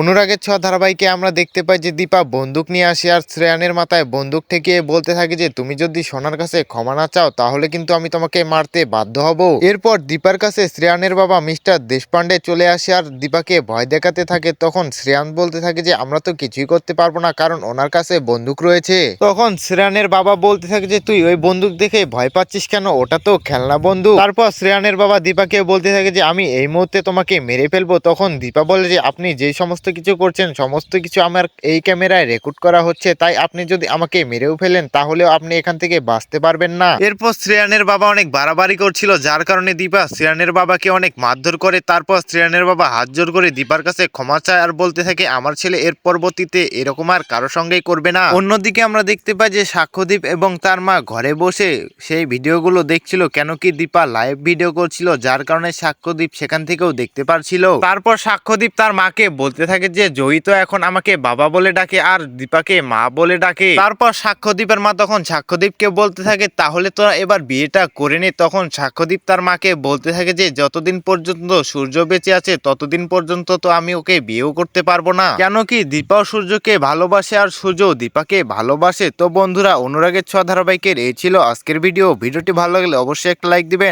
অনুরাগের ছোঁয়া ধারাবাহিকে আমরা দেখতে পাই যে দীপা বন্দুক নিয়ে আসে আর শ্রেয়ানের মাথায় বন্দুক থেকে বলতে থাকে যে, তুমি যদি সোনার কাছে ক্ষমা না চাও, তাহলে কিন্তু আমি তোমাকে মারতে বাধ্য হব। এরপর দীপার কাছে শ্রেয়ানের বাবা মিস্টার দেশপান্ডে চলে আসে আর দীপাকে ভয় দেখাতে থাকে। তখন শ্রেয়ান বলতে থাকে যে, আমরা তো কিছুই করতে পারব না, কারণ ওনার কাছে বন্দুক রয়েছে। তখন শ্রেয়ানের বাবা বলতে থাকে যে, তুই ওই বন্দুক দেখে ভয় পাচ্ছিস কেন? ওটা তো খেলনা বন্দুক। তারপর শ্রেয়ানের বাবা দীপাকে বলতে থাকে যে, আমি এই মুহূর্তে তোমাকে মেরে ফেলব। তখন দীপা বলে যে, আপনি যেই সমস্ত কিছু করছেন, সমস্ত কিছু আমার এই ক্যামেরায় রেকর্ড করা হচ্ছে, তাই আপনি যদি আমাকে মেরেও ফেলেন, তাহলেও আপনি এখান থেকে বাঁচতে পারবেন না। এরপর শ্রেয়ানের বাবা অনেক বাড়াবাড়ি করছিল, যার কারণে দীপা শ্রেয়ানের বাবাকে অনেক মারধর করে, তারপর শ্রেয়ানের বাবা হাত জোর করে দীপার কাছে ক্ষমা চায় আর বলতে থাকে, আমার ছেলে এর পরবর্তীতে এরকম আর কারও সঙ্গেই করবে না। অন্যদিকে আমরা দেখতে পাই যে সাক্ষ্যদীপ এবং তার মা ঘরে বসে সেই ভিডিওগুলো দেখছিল, কেন কি দীপা লাইভ ভিডিও করছিল, যার কারণে সাক্ষ্যদীপ সেখান থেকেও দেখতে পারছিল। তারপর সাক্ষ্যদীপ তার মাকে বলতে থাকে যে জয়ী তো এখন আমাকে বাবা বলে ডাকে আর দীপাকে মা বলে ডাকে। তারপর সাক্ষ্যদীপের মা তখন সাক্ষ্যদীপকে বলতে থাকে, তাহলে তোরা এবার বিয়েটা করে নে। তখন সাক্ষ্যদীপ তার মাকে বলতে থাকে যে, যতদিন পর্যন্ত সূর্য বেঁচে আছে, ততদিন পর্যন্ত তো আমি ওকে বিয়েও করতে পারব না। কেন কি দীপাও সূর্যকে ভালোবাসে আর সূর্য দীপাকে ভালোবাসে। তো বন্ধুরা, অনুরাগের ছ ধারাবাহিকের এই ছিল আজকের ভিডিও। ভিডিওটি ভালো লাগলে অবশ্যই একটা লাইক দিবেন।